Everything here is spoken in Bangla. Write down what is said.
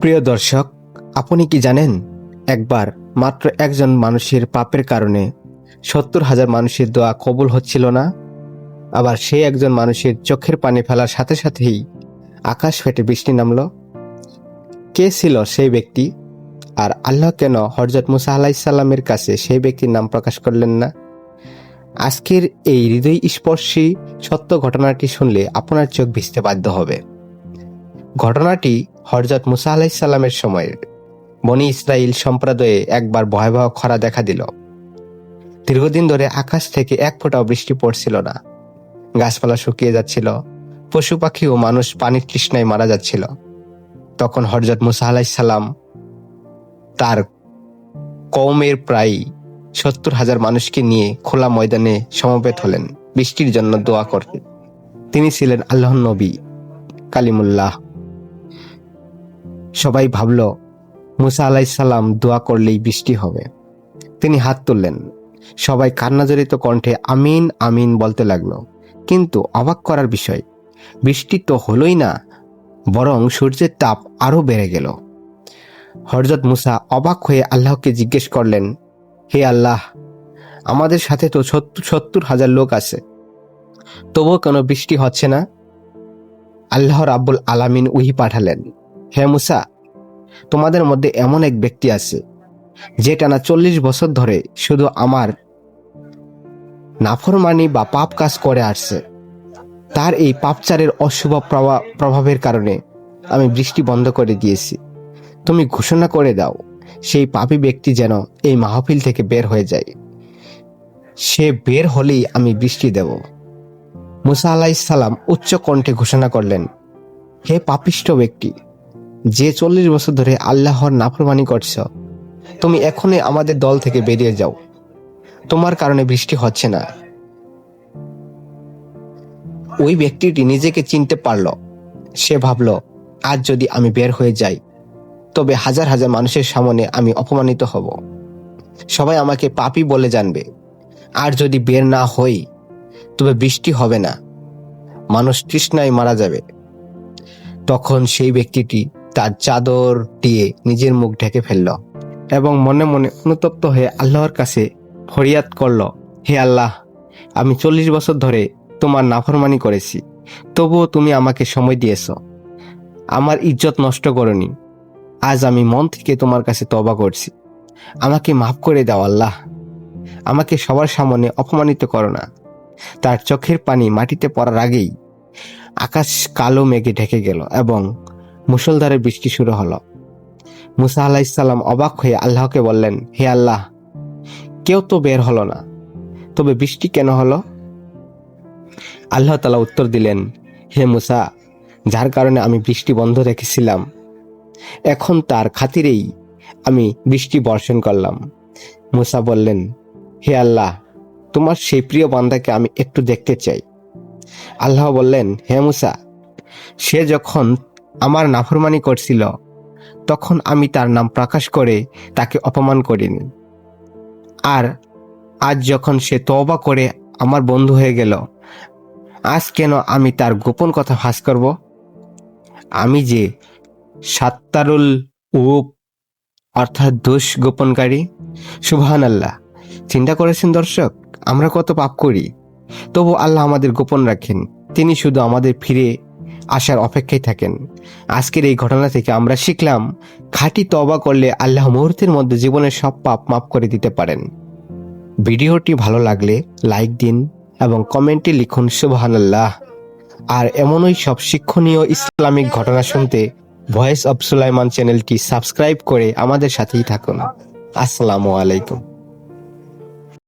প্রিয় দর্শক, আপনি কি জানেন, একবার মাত্র একজন মানুষের পাপের কারণে সত্তর হাজার মানুষের দোয়া কবুল হচ্ছিল না? আবার সেই একজন মানুষের চোখের পানি ফেলার সাথে সাথেই আকাশ ফেটে বৃষ্টি নামল। কে ছিল সেই ব্যক্তি? আর আল্লাহ কেন হরজত মুসা আলাইসাল্লামের কাছে সেই ব্যক্তির নাম প্রকাশ করলেন না? আজকের এই হৃদয় স্পর্শী সত্য ঘটনাটি শুনলে আপনার চোখ ভিজতে বাধ্য হবে। ঘটনাটি হরজত মুসা আলাইসাল্লামের সময়ের বনি ইসরায়েল সম্প্রদায়ে একবার ভয়াবহ খরা দেখা দিল। দীর্ঘদিন ধরে আকাশ থেকে এক ফোঁটাও বৃষ্টি পড়ছিল না। গাছপালা শুকিয়ে যাচ্ছিল, পশু পাখি ও মানুষ পানির তৃষ্ণায় মারা যাচ্ছিল। তখন হরজত মুসা আলাইসাল্লাম তার কৌমের প্রায় সত্তর হাজার মানুষকে নিয়ে খোলা ময়দানে সমবেত হলেন, বৃষ্টির জন্য দোয়া করতে তিনি ছিলেন আল্লাহ নবী, কালিমুল্লাহ। সবাই ভাবল, মুসা আলাইসাল্লাম দোয়া করলেই বৃষ্টি হবে। তিনি হাত তুললেন। সবাই কান্নাজড়িত কণ্ঠে আমিন আমিন বলতে লাগল। কিন্তু অবাক করার বিষয়, বৃষ্টি তো হলোই না, বরং সূর্যের তাপ আরও বেড়ে গেল। হরজত মুসা অবাক হয়ে আল্লাহকে জিজ্ঞেস করলেন, হে আল্লাহ, আমাদের সাথে তো সত্তর হাজার লোক আছে, তবুও কেন বৃষ্টি হচ্ছে না? আল্লাহ রাব্বুল আলামিন উহি পাঠালেন। হে মুসা, তোমাদের মধ্যে এমন এক ব্যক্তি আছে, যে টানা চল্লিশ বছর ধরে শুধু আমার নাফরমানি বা পাপ কাজ করে আসছে। তার এই পাপচারের অশুভ প্রভা- প্রভাবের কারণে আমি বৃষ্টি বন্ধ করে দিয়েছি। তুমি ঘোষণা করে দাও, সেই পাপী ব্যক্তি যেন এই মাহফিল থেকে বের হয়ে যায়। সে বের হলেই আমি বৃষ্টি দেব। মুসা আলাইসাল্লাম উচ্চ কণ্ঠে ঘোষণা করলেন, হে পাপিষ্ট ব্যক্তি যে চল্লিশ বছর ধরে আল্লাহর নাফরমানি করছ, তুমি এখনই আমাদের দল থেকে বেরিয়ে যাও। তোমার কারণে বৃষ্টি হচ্ছে না। ওই ব্যক্তিটি নিজেকে চিনতে পারল। সে ভাবল, আজ যদি আমি বের হয়ে যাই, তবে হাজার হাজার মানুষের সামনে আমি অপমানিত হব। সবাই আমাকে পাপী বলে জানবে। আর যদি বের না হই, তবে বৃষ্টি হবে না। মানুষ তৃষ্ণায় মারা যাবে। তখন সেই ব্যক্তিটি তার চাদর দিয়ে নিজের মুখ ঢেকে ফেলল এবং মনে মনে অনুতপ্ত হয়ে আল্লাহর কাছে ফরিয়াদ করল, হে আল্লাহ, আমি চল্লিশ বছর ধরে তোমার নাফরমানি করেছি, তবুও তুমি আমাকে সময় দিয়েছ। আমার ইজ্জত নষ্ট করনি। আজ আমি মন থেকে তোমার কাছে তবা করছি। আমাকে মাফ করে দাও আল্লাহ। আমাকে সবার সামনে অপমানিত করো না। তার চোখের পানি মাটিতে পড়ার আগেই আকাশ কালো মেঘে ঢেকে গেল এবং মুসলধারে বৃষ্টি শুরু হলো। মুসা আলাহিসাল্লাম অবাক হয়ে আল্লাহকে বললেন, হে আল্লাহ, কেউ তো বের হলো না, তবে বৃষ্টি কেন হলো? আল্লাহ তালা উত্তর দিলেন, হে মুসা, যার কারণে আমি বৃষ্টি বন্ধ রেখেছিলাম, এখন তার খাতিরেই আমি বৃষ্টি বর্ষণ করলাম। মুসা বললেন, হে আল্লাহ, তোমার সেই প্রিয় বান্দাকে আমি একটু দেখতে চাই। আল্লাহ বললেন, হে মুসা, সে যখন আমার নাফরমানি করছিল। তখন আমি তার নাম প্রকাশ করে তাকে অপমান করিনি। আর আজ যখন সে তওবা করে আমার বন্ধু হয়ে গেল, আজ কেন আমি তার গোপন কথা ফাঁস করব? আমি যে সাত্তারুল উপ অর্থাৎ দোষ গোপনকারী সুবহান আল্লাহ চিন্তা করেছেন দর্শক? আমরা কত পাপ করি। তবু আল্লাহ আমাদের গোপন রাখেন। তিনি শুধু আমাদের ফিরে আসার অপেক্ষায় থাকেন। আজকের এই ঘটনা থেকে আমরা শিখলাম, খাঁটি তবা করলে আল্লাহ মুহূর্তের মধ্যে জীবনের সব পাপ মাফ করে দিতে পারেন। ভিডিওটি ভালো লাগলে লাইক দিন এবং কমেন্টে লিখুন, সুবহানাল্লাহ। আর এমনই সব শিক্ষণীয় ইসলামিক ঘটনা শুনতে ভয়েস অব সুলাইমান চ্যানেলটি সাবস্ক্রাইব করে আমাদের সাথেই থাকুন। আসসালামু আলাইকুম।